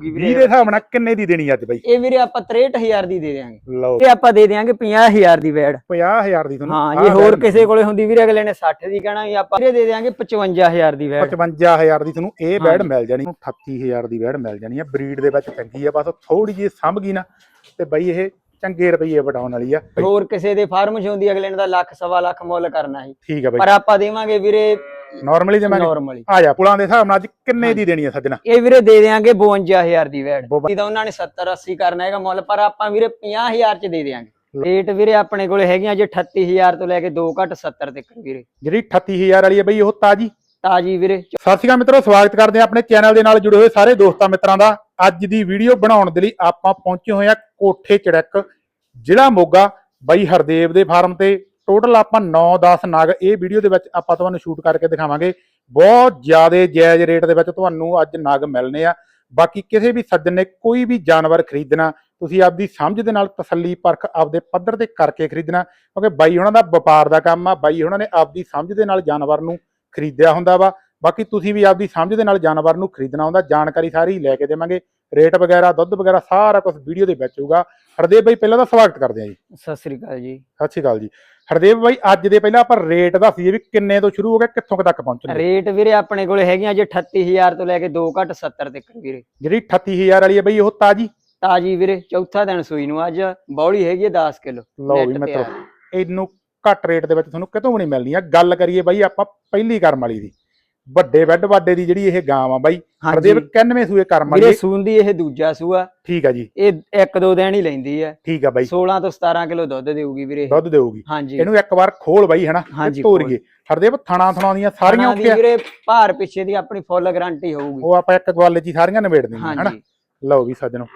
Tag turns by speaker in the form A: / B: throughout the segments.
A: 20 ਦੇ ਹਿਸਾਬ ਨਾਲ ਕਿੰਨੇ ਦੀ ਦੇਣੀ ਅੱਜ ਬਾਈ?
B: ਇਹ ਵੀਰੇ ਆਪਾਂ 63000 ਦੀ ਦੇ ਦਿਆਂਗੇ।
A: ਲਓ।
B: ਇਹ ਆਪਾਂ ਦੇ ਦਿਆਂਗੇ 50000 ਦੀ ਵੈੜ
A: 50000 ਦੀ ਤੁਹਾਨੂੰ।
B: ਹਾਂ ਜੇ ਹੋਰ
A: ਵੈੜ
B: ਕਿਸੇ ਕੋਲੇ ਹੁੰਦੀ ਵੀਰੇ ਅਗਲੇ ਨੇ 60 ਦੀ ਕਹਿਣਾ ਵੀ ਆਪਾਂ ਵੀਰੇ ਦੇ ਦਿਆਂਗੇ 55000 ਦੀ ਵੈੜ
A: 55000 ਦੀ ਤੁਹਾਨੂੰ ਇਹ
B: ਹਾਂਜੀ।
A: ਮਿਲ ਜਾਣੀ। 38000 ਦੀ ਬੈਡ ਮਿਲ ਜਾਣੀ ਆ। ਬਰੀਡ ਦੇ ਵਿੱਚ ਚੰਗੀ ਆ ਬਸ ਥੋੜੀ ਜਿਹੀ ਸੰਭ ਗਈ ਨਾ। ਤੇ ਬਾਈ ਇਹ ਚੰਗੇ ਰੁਪਈਏ ਵਟਾਉਣ ਵਾਲੀ ਆ।
B: ਹੋਰ ਕਿਸੇ ਦੇ ਫਾਰਮ 'ਚ ਹੁੰਦੀ ਅਗਲੇ ਨੇ ਤਾਂ ਲੱਖ ਸਵਾ ਲੱਖ ਮੁੱਲ ਕਰਨਾ ਸੀ।
A: ਠੀਕ ਆ ਬਾਈ।
B: ਪਰ ਆਪਾਂ ਦੇਵਾਂਗੇ ਵੀਰੇ
A: ਨਾਰਮਲੀ ਦੇਵਾਂਗੇ
B: ਨਾਰਮਲੀ
A: ਆ ਜਾ ਪੁਲਾਂ ਦੇ ਹਿਸਾਬ ਨਾਲ ਅੱਜ ਕਿੰਨੇ ਦੀ ਦੇਣੀ ਆ ਸੱਜਣਾ?
B: ਇਹ ਵੀਰੇ ਦੇ ਦਿਆਂਗੇ 52000 ਦੀ
A: ਬਵੰ-
B: ਇਹਦਾ ਉਹਨਾਂ ਨੇ 70 80 ਕਰਨਾ ਹੈਗਾ ਮੁੱਲ ਪਰ ਆਪਾਂ ਵੀਰੇ 50000 ਚ ਦੇ ਦਿਆਂਗੇ। ਰੇਟ ਵੀਰੇ ਆਪਣੇ ਕੋਲੇ ਹੈਗੀਆਂ ਜੇ 38000 ਤੋਂ ਲੈ ਕੇ 2 ਘੱਟ 70 ਤੱਕ ਵੀਰੇ।
A: ਜਿਹੜੀ 38000 ਵਾਲੀ ਆ ਬਈ ਉਹ ਤਾਜੀ।
B: ਤਾਜੀ ਵੀਰੇ।
A: ਸਤਿ ਸ਼੍ਰੀ ਅਕਾਲ ਮਿੱਤਰੋ ਸਵਾਗਤ ਕਰਦੇ ਹਾਂ ਆਪਣੇ ਚੈਨਲ ਦੇ ਨਾਲ ਜੁੜੇ ਹੋਏ ਸਾਰੇ ਦੋਸਤਾਂ ਮਿੱਤਰਾਂ ਦਾ। ਅੱਜ ਦੀ ਵੀਡੀਓ ਬਣਾਉਣ ਦੇ ਲਈ ਆਪਾਂ ਪਹੁੰਚੇ ਹੋਏ ਆ ਕੋਠੇ ਚੜਕ ਜ਼ਿਲ੍ਹਾ ਮੋਗਾ ਬਾਈ ਹਰਦੇਵ ਦੇ ਫਾਰਮ ਤੇ। ਟੋਟਲ ਆਪਾਂ 9-10 ਨਗ, ਇਹ ਵੀਡੀਓ ਦੇ ਵਿੱਚ ਆਪਾਂ ਤੁਹਾਨੂੰ ਸ਼ੂਟ ਕਰਕੇ ਦਿਖਾਵਾਂਗੇ। ਬਹੁਤ ਜ਼ਿਆਦਾ ਜਾਇਜ਼ ਰੇਟ ਦੇ ਵਿੱਚ ਤੁਹਾਨੂੰ ਅੱਜ ਨਗ ਮਿਲਨੇ ਆ। ਬਾਕੀ ਕਿਸੇ ਵੀ ਸੱਜਣ ਨੇ ਕੋਈ ਵੀ ਜਾਨਵਰ ਖਰੀਦਣਾ, ਤੁਸੀਂ ਆਪਦੀ ਸਮਝ ਦੇ ਨਾਲ ਤਸੱਲੀ ਪਰਖ ਆਪਦੇ ਪੱਧਰ ਤੇ ਕਰਕੇ ਖਰੀਦਣਾ, ਕਿਉਂਕਿ ਬਾਈ ਉਹਨਾਂ ਦਾ ਵਪਾਰ ਦਾ ਕੰਮ ਆ, ਬਾਈ ਉਹਨਾਂ ਨੇ ਆਪਦੀ ਸਮਝ ਦੇ ਨਾਲ ਜਾਨਵਰ ਨੂੰ ਖਰੀਦਿਆ ਹੁੰਦਾ ਵਾ। ਬਾਕੀ ਤੁਸੀਂ ਵੀ ਆਪਦੀ ਸਮਝ ਦੇ ਨਾਲ ਜਾਨਵਰ ਨੂੰ ਖਰੀਦਣਾ ਹੁੰਦਾ, ਜਾਣਕਾਰੀ ਸਾਰੀ ਲੈ ਕੇ ਦੇਵਾਂਗੇ। ਰੇਟ ਵਗੈਰਾ, ਦੁੱਧ ਵਗੈਰਾ ਸਾਰਾ ਕੁਝ ਵੀਡੀਓ ਦੇ ਵਿੱਚ ਹੋਊਗਾ। ਹਰਦੇਵ ਬਾਈ ਪਹਿਲਾਂ ਤਾਂ ਸਵਾਗਤ ਕਰਦੇ ਹਾਂ ਜੀ।
B: ਸਤਿ ਸ੍ਰੀ ਅਕਾਲ ਜੀ।
A: ਸਤਿ ਸ਼੍ਰੀ ਅਕਾਲ ਜੀ। ਹਰਦੇਵ ਬਾਈ ਅੱਜ ਦੇ ਪਹਿਲਾਂ ਆਪਾਂ ਰੇਟ ਦੱਸੀਏ ਵੀ ਕਿੰਨੇ ਤੋਂ ਸ਼ੁਰੂ ਹੋ ਗਿਆ ਕਿੱਥੋਂ ਤੱਕ ਪਹੁੰਚਣਗੇ
B: ਰੇਟ ਵੀਰੇ ਆਪਣੇ ਕੋਲੇ ਹੈਗੀਆਂ ਜੇ 38000 ਤੋਂ ਲੈ ਕੇ 2 ਘੱਟ 70 ਤੱਕ ਵੀਰੇ।
A: ਜਿਹੜੀ 38000 ਵਾਲੀ ਹੈ ਬਈ ਉਹ ਤਾਜੀ?
B: ਤਾਜੀ ਵੀਰੇ ਚੌਥਾ ਦਿਨ ਸੂਈ ਨੂੰ ਅੱਜ। ਬੌਲੀ ਹੈਗੀ ਹੈ 10 ਕਿਲੋ
A: ਲਓ ਵੀ ਮਿੱਤਰੋ ਇਹਨੂੰ ਘੱਟ ਰੇਟ ਦੇ ਵਿੱਚ ਤੁਹਾਨੂੰ ਕਿਤੋਂ ਵੀ ਨਹੀਂ ਮਿਲਣੀ ਆ। ਗੱਲ ਕਰੀਏ ਬਾਈ ਆਪਾਂ ਪਹਿਲੀ ਕਰਮ ਵਾਲੀ ਦੀ। ਵੱਡੇ ਵੱਡ ਵਾਡੇ ਦੀ ਜਿਹੜੀ ਇਹ ਗਾਂ ਆ ਬਾਈ ਹਰਦੇਵ 91 ਸੂਏ ਕਰਮ ਵਾਲੀ
B: ਵੀਰੇ
A: ਇਹ-
B: ਸੂੰਦੀ ਇਹ ਦੂਜਾ ਸੂਆ।
A: ਠੀਕ ਆ ਜੀ।
B: ਇਹ ਇੱਕ ਦੋ ਦਿਨ ਹੀ ਲੈਂਦੀ ਹੈ
A: ਠੀਕ ਆ ਬਾਈ।
B: 16 ਤੋਂ 17 ਕਿਲੋ ਦੁੱਧ ਦੇਊਗੀ ਵੀਰੇ ਇਹ।
A: ਦੁੱਧ ਦੇਊਗੀ।
B: ਹਾਂਜੀ।
A: ਇਹਨੂੰ ਇੱਕ ਵਾਰ ਖੋਲ ਬਾਈ ਹਨਾ?
B: ਹਾਂਜੀ,
A: ਤੋਰੀਏ। ਹਰਦੇਵ ਥਣਾ ਥਣਾ ਦੀਆਂ ਸਾਰੀਆਂ
B: ਦੀ
A: ਓਕੇ ਆ।
B: ਵੀਰੇ ਭਾਰ ਪਿੱਛੇ ਦੀ ਆਪਣੀ ਫੁੱਲ ਗਾਰੰਟੀ ਹੋਊਗੀ।
A: ਉਹ ਆਪਾਂ ਇੱਕ ਗੱਲ ਜੀ ਸਾਰੀਆਂ ਨਿਬੇੜ ਦਿੰਦੇ ਹਨਾ?
B: ਹਾਂਜੀ।
A: ਲਓ ਵੀ ਸੱਜਣੋ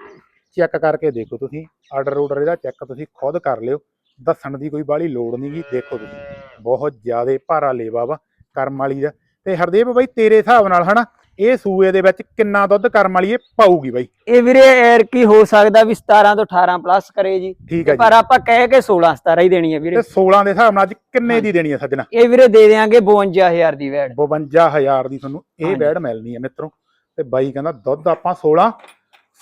A: ਚੈੱਕ ਕਰਕੇ ਦੇਖੋ ਤੁਸੀਂ। ਆਰਡਰ ਆਰਡਰ ਇਹਦਾ ਚੈੱਕ ਤੁਸੀਂ ਖੁਦ ਕਰ ਲਿਓ। ਦੱਸਣ ਦੀ ਕੋਈ ਬਾਹਲੀ ਲੋੜ ਨਹੀਂ ਗੀ ਦੇਖੋ ਤੁਸੀਂ। ਬਹੁਤ ਜ਼ਿਆਦਾ ਭਾਰਾ ਲੇਵਾ ਵਾ ਕਰਮ ਵਾਲੀ ਦਾ। ਤੇ ਹਰਦੇਵ ਬਾਈ ਤੇਰੇ ਹਿਸਾਬ ਨਾਲ ਹਨਾ ਇਹ ਸੂਏ ਦੇ ਵਿੱਚ ਕਿੰਨਾ ਦੁੱਧ ਕਰਮ ਵਾਲੀ ਇਹ ਪਾਊਗੀ ਬਾਈ?
B: ਇਹ ਵੀਰੇ ਐਰ ਕੀ ਹੋ ਸਕਦਾ ਵੀ 17 ਤੋਂ 18 ਪਲੱਸ ਕਰੇ ਜੀ। ਪਰ ਆਪਾਂ ਕਹਿ ਕੇ 16 17 ਹੀ ਦੇਣੀ ਹੈ
A: ਤੇ
B: ਵੀਰੇ
A: 16 ਦੇ ਹਿਸਾਬ ਨਾਲ ਅੱਜ ਕਿੰਨੇ ਦੀ ਦੇਣੀ ਹੈ ਸੱਜਣਾ?
B: ਇਹ ਵੀਰੇ ਦੇ ਦੇਾਂਗੇ 52000 ਦੀ ਵੈੜ।
A: 52000 ਦੀ ਤੁਹਾਨੂੰ ਇਹ। ਬੈਡ ਮਿਲਣੀ ਹੈ ਮਿੱਤਰੋ। ਤੇ ਬਾਈ ਕਹਿੰਦਾ ਦੁੱਧ ਆਪਾਂ 16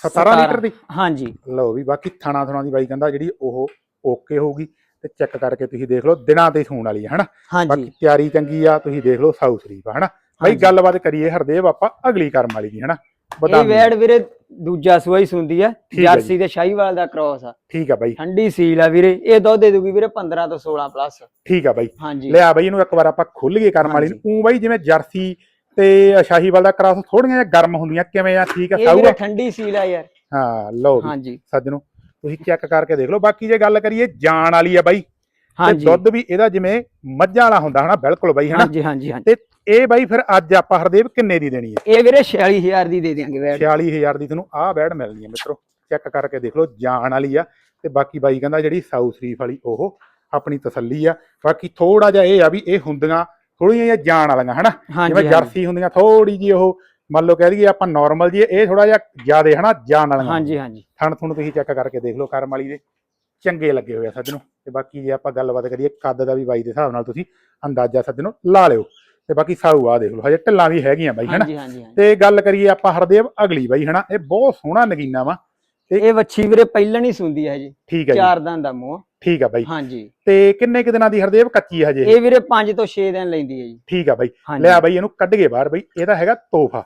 A: 17 ਲੀਟਰ ਦੀ।
B: ਹਾਂਜੀ।
A: ਲਓ ਵੀ ਬਾਕੀ ਥਾਣਾ ਥਾਣਾ ਦੀ ਬਾਈ ਕਹਿੰਦਾ ਜਿਹੜੀ ਉਹ ਓਕੇ ਹੋਊਗੀ। ਤੇ ਚੈੱਕ ਕਰਕੇ ਤੁਸੀਂ ਦੇਖ ਲਓ ਦਿਨਾਂ ਤੇ ਸੂਣ ਵਾਲੀ ਹੈ ਹਨਾ? ਬਾਕੀ ਤਿਆਰੀ ਚੰਗੀ ਆ ਤੁਸੀਂ ਦੇਖ ਲਓ ਸਾਊ ਸ਼ਰੀਫ ਆ ਹਨਾ? ਬਾਈ। ਗੱਲਬਾਤ ਕਰੀਏ ਹਰਦੇਵ ਆਪਾਂ ਅਗਲੀ ਕਰਮ ਵਾਲੀ ਦੀ ਹਨਾ?
B: ਇਹ। ਵੈੜ ਵੀਰੇ ਦੂਜਾ ਸੂਆ ਹੀ ਸੁੰਦੀ ਹੈ ਜਰਸੀ ਤੇ ਸ਼ਾਹੀਵਾਲ ਦਾ ਕ੍ਰੋਸ ਆ।
A: ਠੀਕ ਆ ਬਾਈ।
B: ਠੰਡੀ ਸੀਲ ਆ ਵੀਰੇ ਇਹ ਦੁੱਧ ਦੇ ਦੂਗੀ ਵੀਰੇ 15 ਤੋਂ 16 ਪਲੱਸ
A: ਠੀਕ ਆ ਬਾਈ। ਲਿਆ ਬਾਈ ਇਹਨੂੰ ਇੱਕ ਵਾਰ ਆਪਾਂ ਖੁੱਲ ਗਏ ਕਰਮ ਵਾਲੀ ਨੂੰ। ਊਂ ਬਾਈ ਜਿਵੇਂ ਜਰਸੀ ਤੇ ਸ਼ਾਹੀਵਾਲ ਦਾ ਕਰਾਸ ਥੋੜੀਆਂ ਜਿਹਾ ਗਰਮ ਹੁੰਦੀਆਂ ਕਿਵੇਂ ਆ? ਠੀਕ ਆ ਸਾਊ ਆ?
B: ਠੰਡੀ ਸੀਲ ਆ ਯਾਰ।
A: ਹਾਂ ਲਓ
B: ਹਾਂਜੀ।
A: ਸੱਜਣੋ ਤੁਸੀਂ ਚੈੱਕ ਕਰਕੇ ਦੇਖ ਲਓ। ਬਾਕੀ ਜੇ ਗੱਲ ਕਰੀਏ ਜਾਣ ਵਾਲੀ ਆ ਬਾਈ ਤੇ
B: ਹਾਂਜੀ।
A: ਦੁੱਧ ਵੀ ਇਹਦਾ ਜਿਵੇਂ ਮੱਝਾਂ ਵਾਲਾ ਹੁੰਦਾ ਹਨਾ ਬਿਲਕੁਲ ਬਾਈ ਹਨਾ?
B: ਹਾਂਜੀ ਹਾਂਜੀ ਹਾਂਜੀ।
A: ਇਹ ਬਾਈ ਫਿਰ ਅੱਜ ਆਪਾਂ ਹਰਦੇਵ ਕਿੰਨੇ ਦੀ ਦੇਣੀ ਹੈ?
B: ਇਹ ਵੀਰੇ 46000 ਦੀ ਦੇ ਦਿਆਂਗੇ ਵੈੜ
A: 46000 ਦੀ ਤੁਹਾਨੂੰ ਆਹ ਬੈਡ ਮਿਲਣੀ ਹੈ ਮਿੱਤਰੋ। ਚੈੱਕ ਕਰਕੇ ਦੇਖ ਲਓ ਜਾਣ ਵਾਲੀ ਆ। ਤੇ ਬਾਕੀ ਬਾਈ ਕਹਿੰਦਾ ਜਿਹੜੀ ਸਾਊ ਸ਼ਰੀਫ ਵਾਲੀ ਉਹ ਆਪਣੀ ਤਸੱਲੀ ਆ। ਬਾਕੀ ਥੋੜਾ ਜਿਹਾ ਇਹ ਆ ਵੀ ਇਹ ਹੁੰਦੀਆਂ ਥੋੜੀਆਂ ਜਿਹੀਆਂ ਜਾਣ ਵਾਲੀਆਂ ਹਨਾ? ਜਿਵੇਂ ਜਰਸੀ ਹੁੰਦੀਆਂ ਥੋੜੀ ਜੀ ਉਹ ਮੰਨ ਲਓ ਕਹਿ ਦਈਏ ਆਪਾਂ ਨਾਰਮਲ ਜੀ ਇਹ ਥੋੜਾ ਜਿਹਾ ਜ਼ਿਆਦੇ ਹਨਾ ਜਾਣ ਵਾਲੀਆਂ।
B: ਹਾਂਜੀ ਹਾਂਜੀ।
A: ਥਣ ਥੁਣ ਤੁਸੀਂ ਚੈੱਕ ਕਰਕੇ ਦੇਖ ਲਓ ਕਰਮ ਵਾਲੀ ਦੇ। ਚੰਗੇ ਲੱਗੇ ਹੋਏ ਆ ਸੱਜਣੋ। ਤੇ ਬਾਕੀ ਜੇ ਆਪਾਂ ਗੱਲਬਾਤ ਕਰੀਏ ਕੱਦ ਦਾ ਵੀ ਬਾਈ ਦੇ ਹਿਸਾਬ ਨਾਲ ਤੁਸੀਂ ਅੰਦਾਜ਼ਾ ਸੱਜਣੋ ਲਾ ਲਿਓ। ਤੇ ਬਾਕੀ ਸਾਊ ਆ ਦੇਖ ਲਓ ਹਜੇ ਢਿੱਲਾਂ ਵੀ ਹੈਗੀਆਂ ਬਾਈ ਹਨਾ। ਤੇ ਗੱਲ ਕਰੀਏ ਆਪਾਂ ਹਰਦੇਵ ਅਗਲੀ ਬਾਈ ਹਨਾ? ਇਹ ਬਹੁਤ ਸੋਹਣਾ ਨਗੀਨਾ ਵਾ।
B: ਇਹ ਵੱਛੀ ਵੀਰੇ ਪਹਿਲਣ ਹੀ ਸੁੰਦੀ ਹੈ ਜੀ।
A: ਠੀਕ ਹੈ
B: ਚਾਰ ਦੰਦ ਦਾ ਮੂੰਹ
A: ਠੀਕ ਆ ਬਾਈ।
B: ਹਾਂਜੀ।
A: ਤੇ ਕਿੰਨੇ ਕੁ ਦਿਨਾਂ ਦੀ ਹਰਦੇਵ ਕੱਚੀ ਹੈ ਹਜੇ?
B: ਇਹ ਵੀਰੇ 5 ਤੋਂ 6 ਦਿਨ ਲੈਂਦੀ ਹੈ ਜੀ।
A: ਠੀਕ ਆ ਬਾਈ। ਲਿਆ ਬਾਈ ਇਹਨੂੰ ਕੱਢ ਕੇ ਬਾਹਰ ਬਾਈ ਇਹਦਾ ਹੈਗਾ ਤੋਹਫਾ।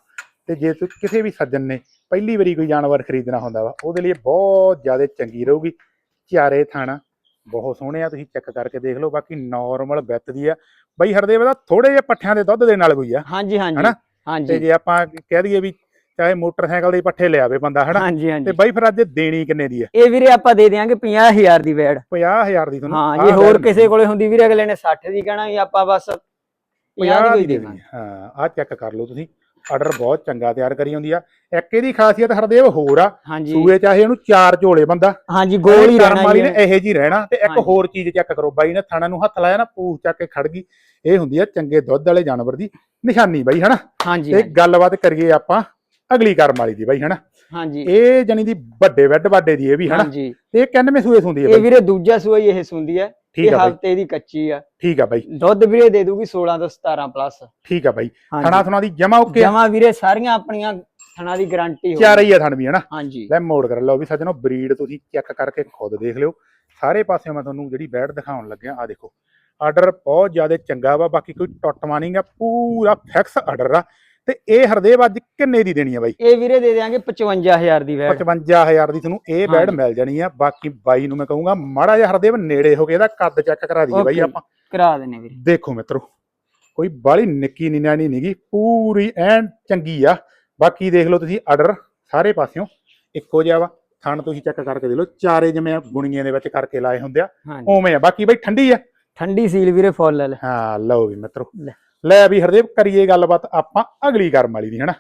A: ਤੇ ਜੇ ਤੁਸੀਂ ਕਿਸੇ ਵੀ ਸੱਜਣ ਨੇ ਪਹਿਲੀ ਵਾਰੀ ਕੋਈ ਜਾਨਵਰ ਖਰੀਦਣਾ ਹੁੰਦਾ ਵਾ ਉਹਦੇ ਲਈ ਬਹੁਤ ਜ਼ਿਆਦਾ ਚੰਗੀ ਰਹੂਗੀ। ਚਾਰੇ ਥਾਣਾ ਬਹੁਤ ਸੋਹਣੇ ਆ ਤੁਸੀਂ ਚੈੱਕ ਕਰਕੇ ਦੇਖ ਲਓ ਬਾਕੀ ਨਾਰਮਲ ਵਿੱਤ ਦੀ ਆ। ਬਾਈ ਹਰਦੇਵ ਦਾ ਥੋੜੇ ਜਿਹੇ ਪੱਠਿਆਂ ਦੇ ਦੁੱਧ ਦੇ ਨਾਲ ਕੋਈ ਆ।
B: ਹਾਂਜੀ ਹਾਂਜੀ
A: ਹਨਾ? ਤੇ
B: ਹਾਂਜੀ
A: ਜੇ ਆਪਾਂ ਕਹਿ ਦਈਏ ਵੀ ਚਾਹੇ ਮੋਟਰਸਾਈਕਲ ਦੇ ਪੱਠੇ ਲਿਆਵੇ ਬੰਦਾ ਹਨਾ?
B: ਹਾਂਜੀ
A: ਤੇ ਬਾਈ ਫਿਰ ਅੱਜ ਦੇਣੀ ਕਿੰਨੇ ਦੀ ਆ?
B: ਇਹ ਵੀਰੇ ਆਪਾਂ ਦੇ ਦਿਆਂਗੇ 50000 ਦੀ ਵੈੜ
A: 50000 ਦੀ ਤੁਹਾਨੂੰ?
B: ਹਾਂ ਜੇ ਹੋਰ ਕਿਸੇ ਕੋਲੇ ਹੁੰਦੀ ਵੀਰੇ ਅਗਲੇ ਨੇ 60 ਦੀ ਕਹਿਣਾ ਵੀ ਆਪਾਂ ਬਸ 50 ਦੀ
A: ਦੀ
B: ਦੇਵਾਂਗੇ।
A: ਆ। ਹਾਂ ਆਹ ਚੈੱਕ ਕਰ ਲਓ ਤੁਸੀਂ। ਆਰਡਰ ਬਹੁਤ ਚੰਗਾ ਤਿਆਰ ਕਰੀ ਹੁੰਦੀ ਆ। ਇੱਕ ਇਹਦੀ ਖਾਸੀਅਤ ਹਰਦੇਵ ਹੋਰ ਆ। ਸੂਏ ਚਾਹੇ ਇਹਨੂੰ ਚਾਰ ਝੋਲੇ ਬੰਦਾ।
B: ਹਾਂਜੀ ਗੋਲ ਹੀ ਰਹਿਣਾ
A: ਵਾਲੀ ਨੇ ਇਹੋ ਜੀ ਰਹਿਣਾ ਤੇ ਇੱਕ। ਹੋਰ ਚੀਜ਼ ਚੈੱਕ ਕਰੋ। ਬਾਈ ਨੇ ਥਾਣਾ ਨੂੰ ਹੱਥ ਲਾਇਆ ਨਾ ਪੂਛ ਚੱਕ ਕੇ ਖੜ ਗਈ। ਇਹ ਹੁੰਦੀ ਆ ਚੰਗੇ ਦੁੱਧ ਵਾਲੇ ਜਾਨਵਰ ਦੀ ਨਿਸ਼ਾਨੀ ਬਾਈ ਹਨਾ?
B: ਹਾਂਜੀ
A: ਤੇ ਗੱਲਬਾਤ ਕਰੀਏ ਆਪਾਂ ਅਗਲੀ ਕਰਮ ਵਾਲੀ ਦੀ ਬਾਈ ਹਨਾ?
B: ਹਾਂਜੀ।
A: ਇਹ ਜਣੀ ਦੀ ਵੱਡੇ ਵੱਡ ਵੱਡੇ ਦੀ ਇਹ ਵੀ ਹਨਾ? ਤੇ ਇਹ ਕਿੰਨਵੇਂ ਸੂਏ ਹੁੰਦੀ ਹੈ
B: ਇਹ ਵੀਰੇ ਦੂਜਾ ਸੂਆ ਹੀ ਇਹ ਸੁੰਦੀ ਹੈ
A: ਠੀਕ ਆ ਬਾਈ।
B: ਹਫ਼ਤੇ ਦੀ ਕੱਚੀ ਆ।
A: ਠੀਕ ਆ ਬਾਈ।
B: ਦੁੱਧ ਵੀਰੇ ਦੇ ਦੂਗੀ 16 ਤੋਂ 17 ਪਲੱਸ।
A: ਠੀਕ ਆ ਬਾਈ। ਥਣਾ ਥਣਾ ਦੀ ਜਮਾ ਓਕੇ?
B: ਜਮਾ ਵੀਰੇ ਸਾਰੀਆਂ ਆਪਣੀਆਂ ਥਣਾ ਦੀ ਗਾਰੰਟੀ ਹੋ
A: ਚਾਰ ਹੀ ਆ ਥਣ ਵੀ ਹਨਾ?
B: ਹਾਂਜੀ।
A: ਲੈ ਮੋੜ ਕਰ ਲਓ ਵੀ ਸੱਜਣੋ ਬਰੀਡ ਤੁਸੀਂ ਚੈੱਕ ਕਰਕੇ ਖੁਦ ਦੇਖ ਲਿਓ। ਸਾਰੇ ਪਾਸਿਓਂ ਮੈਂ ਤੁਹਾਨੂੰ ਜਿਹੜੀ ਬੈਡ ਦਿਖਾਉਣ ਲੱਗਿਆ ਆ ਦੇਖੋ। ਆਰਡਰ ਬਹੁਤ ਜ਼ਿਆਦਾ ਚੰਗਾ ਵਾ ਬਾਕੀ ਕੋਈ ਟੁੱਟਵਾ ਨਹੀਂਗਾ ਪੂਰਾ ਫਿਕਸ ਆਰਡਰ ਆ। ਤੇ ਇਹ ਹਰਦੇਵ ਅੱਜ ਕਿੰਨੇ ਦੀ ਦੇਣੀ ਆ ਬਾਈ?
B: ਇਹ ਵੀਰੇ ਦੇ ਦਿਆਂਗੇ 55000 ਦੀ ਵੈਟ
A: 55000 ਦੀ ਤੁਹਾਨੂੰ ਇਹ ਬੈਡ। ਮਿਲ ਜਾਣੀ ਆ। ਬਾਕੀ ਬਾਈ ਨੂੰ ਮੈਂ ਕਹੂੰਗਾ ਮਾੜਾ ਜਿਹਾ ਹਰਦੇਵ ਨੇੜੇ ਹੋ ਕੇ ਇਹਦਾ ਕੱਦ ਚੈੱਕ ਕਰਾ ਦਈਏ ਬਾਈ। ਆਪਾਂ।
B: ਕਰਾ ਦੇਣੇ ਵੀਰੇ।
A: ਦੇਖੋ ਮਿੱਤਰੋ ਕੋਈ ਬਾਲੀ ਨਿੱਕੀ ਨਿਆਣੀ ਨਹੀਂਗੀ ਪੂਰੀ ਐਨ ਚੰਗੀ ਆ। ਬਾਕੀ ਦੇਖ ਲਓ ਤੁਸੀਂ ਆਰਡਰ ਸਾਰੇ ਪਾਸਿਓਂ ਇੱਕੋ ਜਿਹਾ ਵਾ। ਥਣ ਤੁਸੀਂ ਚੈੱਕ ਕਰਕੇ ਦੇਖ ਲਓ ਚਾਰੇ ਜਿਵੇਂ ਗੁਣੀਆਂ ਦੇ ਵਿੱਚ ਕਰਕੇ ਲਾਏ ਹੁੰਦੇ ਆ। ਉਵੇਂ ਆ। ਬਾਕੀ ਬਈ ਠੰਡੀ ਆ।
B: ਠੰਡੀ ਸੀਲ ਵੀਰੇ ਫੁੱਲ ਲੈ
A: ਹਾਂ ਲਓ ਵੀ ਮਿੱਤਰੋ।
B: ਲੈ।
A: ਵੀ ਹਰਦੇਵ ਕਰੀਏ ਗੱਲਬਾਤ ਆਪਾਂ ਅਗਲੀ ਕਰਮ ਵਾਲੀ ਦੀ ਹਨਾ?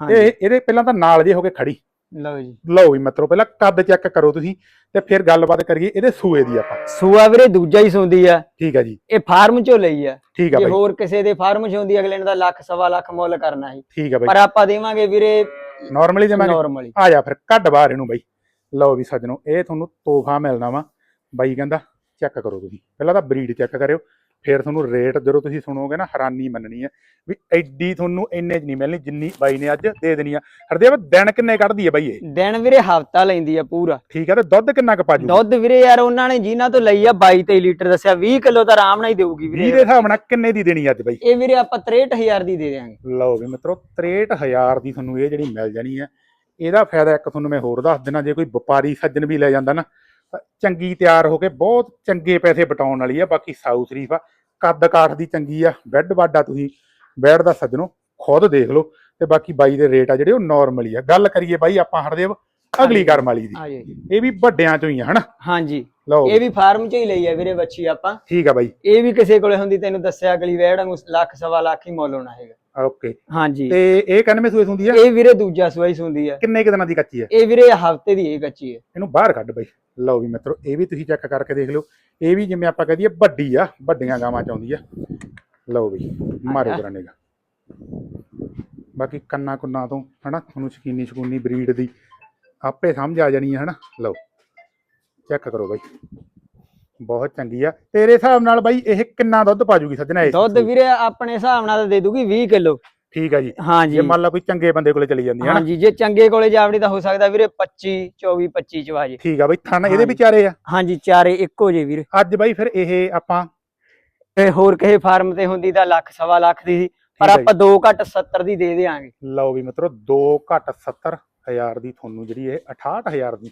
A: ਤੇ ਇਹਦੇ ਪਹਿਲਾਂ ਤਾਂ ਨਾਲ ਜੇ ਹੋ ਕੇ ਖੜੀ।
B: ਲਓ ਜੀ।
A: ਲਓ ਵੀ ਮਿੱਤਰੋ ਪਹਿਲਾਂ ਕੱਦ ਚੈੱਕ ਕਰੋ ਤੁਸੀਂ ਤੇ ਫਿਰ ਗੱਲਬਾਤ ਕਰੀਏ ਇਹਦੇ ਸੂਏ ਦੀ ਆਪਾਂ।
B: ਸੂਆ ਵੀਰੇ ਦੂਜਾ ਹੀ ਸੌਂਦੀ ਆ।
A: ਠੀਕ ਆ ਜੀ।
B: ਇਹ ਫਾਰਮ ਚੋਂ ਲਈ ਆ।
A: ਠੀਕ ਆ ਬਾਈ।
B: ਹੋਰ ਕਿਸੇ ਦੇ ਫਾਰਮ ਚ ਹੁੰਦੀ ਅਗਲੇ ਨੇ ਤਾਂ ਲੱਖ ਸਵਾ ਲੱਖ ਮੁੱਲ ਕਰਨਾ ਸੀ।
A: ਠੀਕ ਆ
B: ਪਰ
A: ਬਾਈ
B: ਆਪਾਂ ਦੇਵਾਂਗੇ ਵੀਰੇ
A: ਨਾਰਮਲੀ ਦੇਵਾਂਗੇ
B: ਨਾਰਮਲੀ
A: ਆ ਜਾ ਫਿਰ ਕੱਢ ਬਾਹਰ ਇਹਨੂੰ ਬਾਈ। ਲਓ ਵੀ ਸੱਜਣੋ ਇਹ ਤੁਹਾਨੂੰ ਤੋਹਫਾ ਮਿਲਣਾ ਵਾ। ਬਾਈ ਕਹਿੰਦਾ ਚੈੱਕ ਕਰੋ ਤੁਸੀਂ। ਪਹਿਲਾਂ ਤਾਂ ਬਰੀਡ ਚੈੱਕ ਕਰਿਓ। ਫਿਰ ਤੁਹਾਨੂੰ ਰੇਟ ਜਦੋਂ ਤੁਸੀਂ ਸੁਣੋਗੇ ਨਾ ਹੈਰਾਨੀ ਮੰਨਣੀ ਹੈ ਵੀ ਐਡੀ ਤੁਹਾਨੂੰ ਇੰਨੇ ਚ ਨਹੀਂ ਮਿਲਣੀ ਜਿੰਨੀ ਬਾਈ ਨੇ ਅੱਜ ਦੇ ਦੇਣੀ ਆ। ਹਰਦੇਵ ਦਿਨ ਕਿੰਨੇ ਕੱਢਦੀ ਹੈ ਬਾਈ ਇਹ?
B: ਦਿਨ ਵੀਰੇ ਹਫਤਾ ਲੈਂਦੀ ਆ ਪੂਰਾ।
A: ਠੀਕ ਹੈ ਤੇ ਦੁੱਧ ਕਿੰਨਾ ਕੁ ਪਾਜੂ
B: ਦੁੱਧ ਵੀਰੇ ਯਾਰ ਉਹਨਾਂ ਨੇ ਜਿਨ੍ਹਾਂ ਤੋਂ ਲਈ ਆ 22 23 ਲੀਟਰ ਦੱਸਿਆ 20 ਕਿਲੋ ਤਾਂ ਆਰਾਮ ਨਾਲ ਹੀ ਦੇਊਗੀ
A: 20 ਦੇ
B: ਵੀਰੇ
A: ਹਿਸਾਬ ਨਾਲ ਕਿੰਨੇ ਦੀ ਦੇਣੀ ਅੱਜ ਬਾਈ?
B: ਇਹ ਵੀਰੇ ਆਪਾਂ 63000 ਦੀ ਦੇ ਦੇਵਾਂਗੇ
A: ਲਓ ਵੀ ਮਿੱਤਰੋ 63000 ਦੀ ਤੁਹਾਨੂੰ ਇਹ ਜਿਹੜੀ ਮਿਲ ਜਾਣੀ ਹੈ ਇਹਦਾ ਫਾਇਦਾ ਇੱਕ ਤੁਹਾਨੂੰ ਮੈਂ ਹੋਰ ਦੱਸ ਦਿਨਾ ਜੇ ਕੋਈ ਵਪਾਰੀ ਸੱਜਣ ਵੀ ਲੈ ਜਾਂਦਾ ਨਾ ਚੰਗੀ ਤਿਆਰ ਹੋ ਕੇ ਬਹੁਤ ਚੰਗੇ ਪੈਸੇ ਬਟਾਉਣ ਵਾਲੀ ਆ ਬਾਕੀ ਸਾਊ ਸ਼ਰੀਫ ਆ। ਕੱਦ ਕਾਠ ਦੀ ਚੰਗੀ ਆ ਬੈੱਡ ਵਾਡਾ ਤੁਸੀਂ ਬੈੱਡ ਦਾ ਸੱਜਣੋ ਖੁਦ ਦੇਖ ਲਓ ਤੇ ਬਾਕੀ ਬਾਈ ਦੇ ਰੇਟ ਆ ਜਿਹੜੇ ਉਹ ਨਾਰਮਲ ਹੀ ਆ। ਗੱਲ ਕਰੀਏ ਬਾਈ ਆਪਾਂ ਹਰਦੇਵ ਅਗਲੀ ਕਰਮ ਵਾਲੀ ਦੀ। ਇਹ ਵੀ ਵੱਡਿਆਂ ਚੋਂ ਹੀ ਆ ਹਨਾ?
B: ਹਾਂਜੀ।
A: ਲਓ।
B: ਇਹ ਵੀ ਫਾਰਮ ਚ ਹੀ ਲਈ ਆ ਵੀਰੇ ਬੱਚੀ ਆਪਾਂ।
A: ਠੀਕ ਆ ਬਾਈ।
B: ਇਹ ਵੀ ਕਿਸੇ ਕੋਲੇ ਹੁੰਦੀ ਤੈਨੂੰ ਦੱਸਿਆ ਅਗਲੀ ਵੇੜ ਨੂੰ ਲੱਖ ਸਵਾ ਲੱਖ ਹੀ ਮੁੱਲ ਹੋਣਾ ਹੈਗਾ।
A: ਓਕੇ
B: ਹਾਂਜੀ।
A: ਤੇ ਇਹ 91 ਸੂਏ ਹੁੰਦੀ ਆ?
B: ਇਹ ਵੀਰੇ ਦੂਜਾ ਸਵਾਈ ਹੁੰਦੀ ਆ।
A: ਕਿੰਨੇ ਕੁ ਦਿਨਾਂ ਦੀ ਕੱਚੀ ਆ?
B: ਇਹ ਵੀਰੇ ਹਫ਼ਤੇ ਦੀ ਇਹ ਕੱਚੀ ਹੈ
A: ਇਹਨੂੰ ਬਾਹਰ ਕੱਢ ਬਈ। ਲਓ ਵੀ ਮਿੱਤਰੋ ਇਹ ਵੀ ਤੁਸੀਂ ਚੈੱਕ ਕਰਕੇ ਦੇਖ ਲਿਓ। ਇਹ ਵੀ ਜਿਵੇਂ ਆਪਾਂ ਕਹਦੀਏ ਵੱਡੀ ਆ ਵੱਡੀਆਂ ਗਾਵਾਂ ਚ ਆਉਂਦੀ ਆ। ਲਓ ਬਈ ਮਾਰੋ। ਕਰਾਂੇਗਾ ਬਾਕੀ ਕੰਨਾ ਕੁੰਨਾ ਤੋਂ ਹਨਾ ਤੁਹਾਨੂੰ ਸ਼ਕੀਨੀ ਸ਼ਕੂਨੀ ਬਰੀਡ ਦੀ ਆਪੇ ਸਮਝ ਆ ਜਾਣੀ ਹੈ ਹਨਾ। ਲਓ ਚੈੱਕ ਕਰੋ ਬਾਈ। ਬਹੁਤ ਚੰਗੀ ਆ। ਤੇਰੇ ਹਿਸਾਬ ਨਾਲ ਬਾਈ ਇਹ ਕਿੰਨਾ ਦੁੱਧ ਪਾਜੂਗੀ ਸੱਜਣਾ ਇਹ?
B: ਦੁੱਧ ਵੀਰੇ ਆਪਣੇ ਹਿਸਾਬ ਨਾਲ ਦੇ ਦੂਗੀ 20 ਕਿਲੋ।
A: ਠੀਕ ਆ ਜੀ।
B: ਹਾਂਜੀ।
A: ਜੇ ਮੰਨ ਲਾ ਕੋਈ ਚੰਗੇ ਬੰਦੇ ਕੋਲੇ ਚਲੀ ਜਾਂਦੀ ਹੈ
B: ਹਾਂਜੀ ਜੇ ਚੰਗੇ ਕੋਲੇ ਜਾਵੜੀ ਤਾਂ ਹੋ ਸਕਦਾ ਵੀਰੇ 25 24 25 ਚ ਵਾਜੇ।
A: ਠੀਕ ਆ ਬਾਈ ਥਣ ਇਹਦੇ। ਵਿਚਾਰੇ ਆ?
B: ਹਾਂਜੀ ਚਾਰੇ ਇੱਕੋ ਜੇ ਵੀਰੇ।
A: ਅੱਜ ਬਾਈ ਫਿਰ ਇਹ ਆਪਾਂ
B: ਤੇ ਹੋਰ ਕਿਸੇ ਫਾਰਮ ਤੇ ਹੁੰਦੀ ਤਾਂ ਲੱਖ ਸਵਾ ਲੱਖ ਦੀ ਸੀ। ਪਰ
A: ਆ।
B: ਆਪਾਂ 2 ਘੱਟ 70 ਦੀ ਦੇ ਦੇਾਂਗੇ
A: ਲਓ ਵੀ ਮਿੱਤਰੋ 2 ਘੱਟ 70000 ਦੀ ਤੁਹਾਨੂੰ ਜਿਹੜੀ ਇਹ 68000 ਦੀ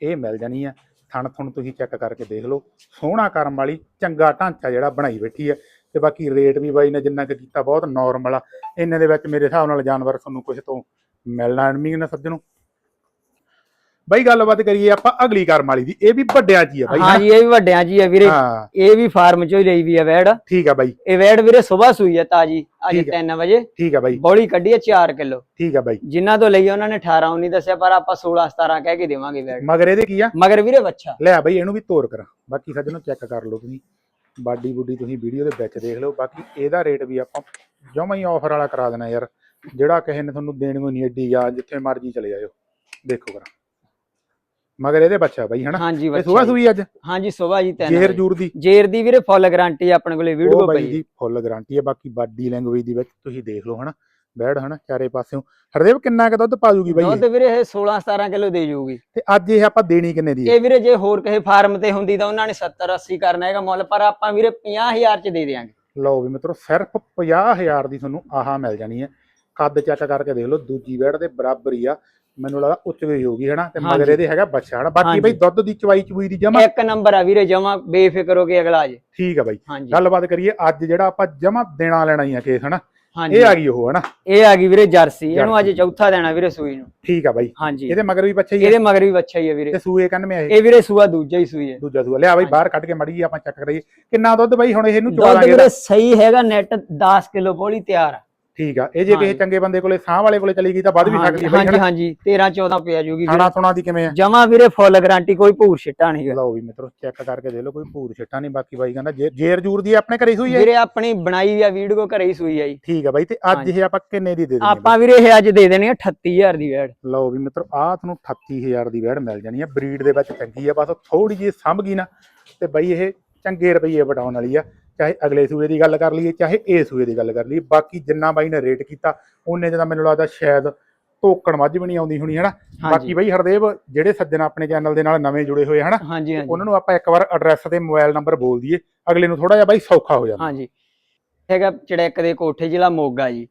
A: ਇਹ ਮਿਲ ਜਾਣੀ ਹੈ ਥਣ ਥਣ ਤੁਸੀਂ ਚੈੱਕ ਕਰਕੇ ਦੇਖ ਲਓ। ਸੋਹਣਾ ਕਰਮ ਵਾਲੀ, ਚੰਗਾ ਢਾਂਚਾ ਜਿਹੜਾ ਬਣਾਈ ਬੈਠੀ ਹੈ। ਤੇ ਬਾਕੀ ਰੇਟ ਵੀ ਬਾਈ ਨੇ ਜਿੰਨਾ ਕੁ ਕੀਤਾ, ਬਹੁਤ ਨਾਰਮਲ ਆ। ਇਹਨਾਂ ਦੇ ਵਿੱਚ ਮੇਰੇ ਹਿਸਾਬ ਨਾਲ ਜਾਨਵਰ ਤੁਹਾਨੂੰ ਕੁਝ ਤੋਂ ਮਿਲਣਾ ਨਹੀਂ ਨਾ ਸੱਜਣੋ। ਬਾਈ ਗੱਲਬਾਤ ਕਰੀਏ ਆਪਾਂ ਅਗਲੀ ਕਰਮ ਵਾਲੀ ਦੀ ਇਹ ਵੀ ਵੱਡਿਆਂ 'ਚ ਹੀ ਆ ਬਾਈ
B: ਹਾਂਜੀ ਇਹ ਵੀ ਵੱਡਿਆਂ ਜੀ ਆ ਵੀਰੇ।
A: ਹਾਂ।
B: ਇਹ ਵੀ ਫਾਰਮ ਚੋਂ ਹੀ ਲਈ ਵੀ ਆ ਵੈੜ।
A: ਠੀਕ ਆ ਬਾਈ।
B: ਇਹ ਵੈੜ ਵੀਰੇ ਸਵੇਰ ਸੂਈ ਆ ਤਾਜੀ ਅੱਜ
A: ਠੀਕ ਆ।
B: 3 ਵਜੇ।
A: ਠੀਕ ਆ ਬਾਈ।
B: ਬੋਲੀ ਕੱਢੀ ਆ 4 ਕਿਲੋ।
A: ਠੀਕ ਆ ਬਾਈ।
B: ਜਿਨ੍ਹਾਂ ਤੋਂ ਲਈ ਆ ਉਹਨਾਂ ਨੇ 18 19 ਦੱਸਿਆ ਪਰ ਆਪਾਂ 16 17 ਕਹਿ ਕੇ ਦੇਵਾਂਗੇ ਵੈੜ।
A: ਮਗਰ ਇਹਦੇ ਕੀ ਆ?
B: ਮਗਰ ਵੀਰੇ ਬੱਚਾ
A: ਲੈ ਬਈ ਇਹਨੂੰ ਵੀ ਤੋਰ ਕਰਾਂ। ਬਾਕੀ ਸੱਜਣੋ ਚੈੱਕ ਕਰ ਲਓ ਤੁਸੀਂ। ਬਾਡੀ ਬੁੱਡੀ ਤੁਸੀਂ ਵੀਡੀਓ ਦੇ ਵਿੱਚ ਦੇਖ ਲਓ। ਬਾਕੀ ਇਹਦਾ ਰੇਟ ਵੀ ਆਪਾਂ ਜਮਾ ਹੀ ਆਫਰ ਵਾਲਾ ਕਰਾ ਦੇਣਾ ਯਾਰ। ਜਿਹੜਾ ਕਿਸੇ ਨੇ ਤੁਹਾਨੂੰ ਦੇਣ ਨੂੰ ਨਹੀਂ ਏਡੀ ਆ ਜਿੱਥੇ ਮਰਜ਼ੀ ਚਲੇ ਜਾਇਓ। ਦੇਖੋ ਕਰਾਂ। ਮਗਰ ਇਹਦੇ ਬੱਚਾ ਬਈ ਹਨਾ?
B: ਹਾਂਜੀ
A: ਇਹ
B: ਬੱਚਾ।
A: ਸੂਈ ਅੱਜ?
B: ਹਾਂਜੀ ਸਵੇਰ ਜੀ 3
A: ਜੇਰ ਜੂਰ ਦੀ?
B: ਜੇਰ ਦੀ ਵੀਰੇ ਫੁੱਲ ਗਾਰੰਟੀ ਆਪਣੇ ਕੋਲੇ ਵੀਡੀਓ ਪਈ
A: ਦੀ ਫੁੱਲ ਗਾਰੰਟੀ ਹੈ ਬਾਕੀ ਬਾਡੀ ਲੈਂਗੁਏਜ ਦੀ ਵਿੱਚ ਤੁਸੀਂ ਦੇਖ ਲਓ ਹਨਾ? ਬੈੜ ਹਨਾ ਚਾਰੇ ਪਾਸਿਓਂ। ਹਰਦੇਵ ਕਿੰਨਾ ਕੁ ਦੁੱਧ ਪਾ ਜੂਗੀ ਬਾਈ
B: ਦੁੱਧ? ਵੀਰੇ ਇਹ 16 17 ਕਿਲੋ ਦੇ ਜੂਗੀ।
A: ਤੇ ਅੱਜ ਇਹ ਆਪਾਂ ਦੇਣੀ ਕਿੰਨੇ ਦੀ
B: ਇਹ ਵੀਰੇ ਜੇ ਹੋਰ ਕਿਸੇ ਫਾਰਮ ਤੇ ਹੁੰਦੀ ਤਾਂ ਉਹਨਾਂ ਨੇ 70 80 ਕਰਨਾ ਹੈਗਾ ਮੁੱਲ ਪਰ ਆਪਾਂ ਵੀਰੇ 50000 ਚ ਦੇ ਦੇਾਂਗੇ
A: ਲਓ ਵੀ ਮਿੱਤਰੋ ਸਿਰਫ 50000 ਦੀ ਤੁਹਾਨੂੰ ਆਹ ਮਿਲ ਜਾਣੀ ਹੈ। ਕੱਦ ਚੈੱਕ ਕਰਕੇ ਦੇਖ ਲਓ ਦੂਜੀ ਬੈੜ ਦੇ ਬਰਾਬਰ ਹੀ ਆ। ਮੈਨੂੰ ਲੱਗਦਾ ਉੱਚ ਗਈ ਹੋਊਗੀ ਹਨਾ? ਤੇ ਮਗਰ। ਇਹਦੇ ਹੈਗਾ ਬੱਚਾ ਹਨਾ? ਬਾਕੀ। ਬਈ ਦੁੱਧ ਦੀ ਚਵਾਈ ਚਵੂਈ ਦੀ ਜਮਾ
B: ਇੱਕ ਨੰਬਰ ਆ ਵੀਰੇ ਜਮਾ ਬੇਫਿਕਰ ਹੋ ਕੇ ਅਗਲਾ ਆ ਜੇ
A: ਠੀਕ ਆ ਬਾਈ। ਗੱਲਬਾਤ ਕਰੀਏ ਅੱਜ ਜਿਹੜਾ ਆਪਾਂ ਜਮਾ ਦੇਣਾ ਲੈਣਾ ਹੀ ਆ ਕੇਸ ਹਨਾ? ਇਹ ਆ ਗਈ ਉਹ ਹਨਾ?
B: ਇਹ ਆ ਗਈ ਵੀਰੇ ਜਰਸੀ। ਇਹਨੂੰ ਅੱਜ। ਚੌਥਾ ਦੇਣਾ ਵੀਰੇ ਸੂਈ ਨੂੰ।
A: ਠੀਕ ਆ ਬਾਈ।
B: ਹਾਂਜੀ।
A: ਇਹਦੇ ਮਗਰ ਵੀ ਬੱਚਾ ਹੀ
B: ਇਹਦੇ
A: ਹੈ
B: ਮਗਰ ਵੀ ਬੱਚਾ ਹੀ ਹੈ ਵੀਰੇ।
A: ਤੇ ਸੂਏ ਕੰਨ ਮੇ ਇਹ।
B: ਇਹ ਵੀਰੇ ਸੂਆ ਦੂਜਾ ਹੀ ਸੂਈ ਹੈ।
A: ਦੂਜਾ ਸੂਆ। ਲਿਆ ਬਾਈ। ਬਾਹਰ ਕੱਢ ਕੇ ਮੜੀ ਆਪਾਂ ਚੈੱਕ ਕਰਾਈਏ। ਕਿੰਨਾ ਦੁੱਧ ਬਾਈ? ਹੁਣ ਇਹਨੂੰ ਚਵਾ
B: ਦੁੱਧ
A: ਲਾਂਗੇ
B: ਵੀਰੇ ਸਹੀ ਹੈਗਾ ਨੈਟ 10 ਕਿਲੋ ਪੋਲੀ ਤਿਆਰ ਆ।
A: ਠੀਕ ਆ ਇਹ ਜੇ ਕਿਸੇ। ਚੰਗੇ ਬੰਦੇ ਕੋਲੇ ਸਾਹ ਵਾਲੇ ਕੋਲੇ ਚਲੀ ਗਈ ਤਾਂ ਵੱਧ ਵੀ ਸਕਦੀ ਹੈ
B: ਹਾਂਜੀ ਹਾਂਜੀ 13 14 ਪਿਆ ਜੂਗੀ
A: ਖਾਣਾ ਥੋਣਾ ਦੀ ਕਿਵੇਂ ਆ?
B: ਜਮਾ ਵੀਰੇ ਫੁੱਲ ਗਾਰੰਟੀ ਕੋਈ ਭੂਰ ਛਿੱਟਾ ਨਹੀਂ ਹੈਗਾ।
A: ਲਓ ਵੀ ਮਿੱਤਰੋ ਚੈੱਕ ਕਰਕੇ ਦੇਖ ਲਓ ਕੋਈ ਭੂਰ ਛਿੱਟਾ ਨਹੀਂ ਬਾਕੀ ਬਾਈ ਕਹਿੰਦਾ ਜੇਰ ਜੂਰ ਦੀ ਆਪਣੇ ਘਰੇ ਹੋਈ ਹੈ
B: ਵੀਰੇ ਆਪਣੀ ਬਣਾਈ ਆ ਵੀਡੀਓ ਘਰੇ ਹੀ ਸੂਈ ਆ ਜੀ।
A: ਠੀਕ ਆ ਬਾਈ ਤੇ ਅੱਜ। ਇਹ ਆਪਾਂ ਕਿੰਨੇ ਦੀ ਦੇ ਦੇਣੀ
B: ਆਪਾਂ ਵੀਰੇ ਇਹ ਅੱਜ ਦੇ ਦੇਣੀ ਆ 38000 ਦੀ ਵੈੜ
A: ਲਓ ਵੀ ਮਿੱਤਰੋ ਆਹ ਤੁਹਾਨੂੰ 38000 ਦੀ ਵੈੜ ਮਿਲ ਜਾਣੀ ਹੈ ਬਰੀਡ ਦੇ ਵਿੱਚ ਚੰਗੀ ਆ ਬਸ ਥੋੜੀ ਜਿਹੀ ਸੰਭ ਗਈ ਨਾ ਤੇ ਬਾਈ ਇਹ ਚੰਗੇ ਰੁਪਈਏ ਵਟਾਉਣ ਵਾਲੀ ਆ। ਚਾਹੇ ਅਗਲੇ ਸੂਏ ਦੀ ਗੱਲ ਕਰ ਲਈਏ ਚਾਹੇ ਇਹ ਸੂਏ ਦੀ ਗੱਲ ਕਰ ਲਈਏ ਬਾਕੀ ਜਿੰਨਾ ਬਾਈ ਨੇ ਰੇਟ ਕੀਤਾ ਉਹਨੇ ਜਿਹਦਾ ਮੈਨੂੰ ਲੱਗਦਾ ਸ਼ਾਇਦ ਤੋਕੜ ਮੱਝ ਵੀ ਨਹੀਂ ਆਉਂਦੀ ਹੋਣੀ ਹਨਾ? ਬਾਕੀ ਬਾਈ ਹਰਦੇਵ ਜਿਹੜੇ ਸੱਜਣ ਆਪਣੇ ਚੈਨਲ ਦੇ ਨਾਲ ਨਵੇਂ ਜੁੜੇ ਹੋਏ ਹਨਾ? ਉਹਨਾਂ ਨੂੰ ਆਪਾਂ ਇੱਕ ਵਾਰ ਐਡਰੈਸ ਤੇ ਮੋਬਾਈਲ ਨੰਬਰ ਬੋਲ ਦਈਏ ਅਗਲੇ ਨੂੰ ਥੋੜਾ ਜਿਹਾ ਬਾਈ ਸੌਖਾ ਹੋ ਜਾਂਦਾ।
B: ਹਾਂਜੀ। ਹੈਗਾ ਚੜੈਕ ਦੇ ਕੋਠੇ ਜ਼ਿਲ੍ਹਾ ਮੋਗਾ ਜੀ।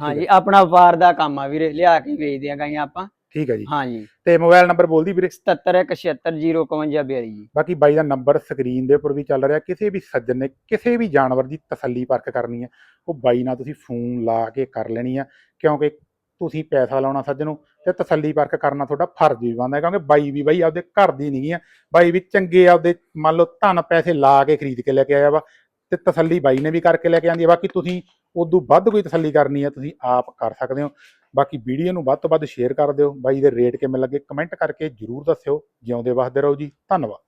B: ਹਾਂਜੀ ਆਪਣਾ ਵਪਾਰ ਦਾ ਕੰਮ ਆ ਵੀਰੇ ਲਿਆ ਕੇ ਵੇਚਦੇ ਆ ਗਾਈਆਂ ਆਪਾਂ।
A: ਠੀਕ ਹੈ ਜੀ।
B: ਹਾਂਜੀ।
A: ਤੇ ਮੋਬਾਈਲ ਨੰਬਰ ਬੋਲ ਦੀ ਵੀਰੇ
B: 7717051052 ਜੀ।
A: ਬਾਕੀ ਬਾਈ ਦਾ ਨੰਬਰ ਸਕਰੀਨ ਦੇ ਉੱਪਰ ਵੀ ਚੱਲ ਰਿਹਾ। ਕਿਸੇ ਵੀ ਸੱਜਣ ਨੇ ਕਿਸੇ ਵੀ ਜਾਨਵਰ ਦੀ ਤਸੱਲੀ ਪਰਖ ਕਰਨੀ ਹੈ। ਉਹ ਬਾਈ ਨਾਲ ਤੁਸੀਂ ਫੋਨ ਲਾ ਕੇ ਕਰ ਲੈਣੀ ਆ ਕਿਉਂਕਿ ਤੁਸੀਂ ਪੈਸਾ ਲਾਉਣਾ ਸੱਜਣੋ ਤੇ ਤਸੱਲੀ ਪਰਖ ਕਰਨਾ ਤੁਹਾਡਾ ਫਰਜ਼ ਵੀ ਬਣਦਾ ਕਿਉਂਕਿ ਬਾਈ ਵੀ ਬਾਈ ਆਪਦੇ ਘਰ ਦੀ ਨਹੀਂ ਆ ਬਾਈ ਵੀ ਚੰਗੇ ਆਪਦੇ ਮੰਨ ਲਓ ਧਨ ਪੈਸੇ ਲਾ ਕੇ ਖਰੀਦ ਕੇ ਲੈ ਕੇ ਆਇਆ ਵਾ ਤੇ ਤਸੱਲੀ ਬਾਈ ਨੇ ਵੀ ਕਰਕੇ ਲੈ ਕੇ ਆਂਦੀ ਹੈ। ਬਾਕੀ ਤੁਸੀਂ ਉਦੋਂ ਵੱਧ ਕੋਈ ਤਸੱਲੀ ਕਰਨੀ ਹੈ ਤੁਸੀਂ ਆਪ ਕਰ ਸਕਦੇ ਹੋ। ਬਾਕੀ ਵੀਡੀਓ ਨੂੰ ਵੱਧ ਤੋਂ ਵੱਧ ਸ਼ੇਅਰ ਕਰ ਦਿਓ। ਬਾਈ ਦੇ ਰੇਟ ਕਿਵੇਂ ਲੱਗੇ ਕਮੈਂਟ ਕਰਕੇ ਜਰੂਰ ਦੱਸਿਓ। ਜਿਉਂਦੇ ਵਸਦੇ ਰਹੋ ਜੀ। ਧੰਨਵਾਦ।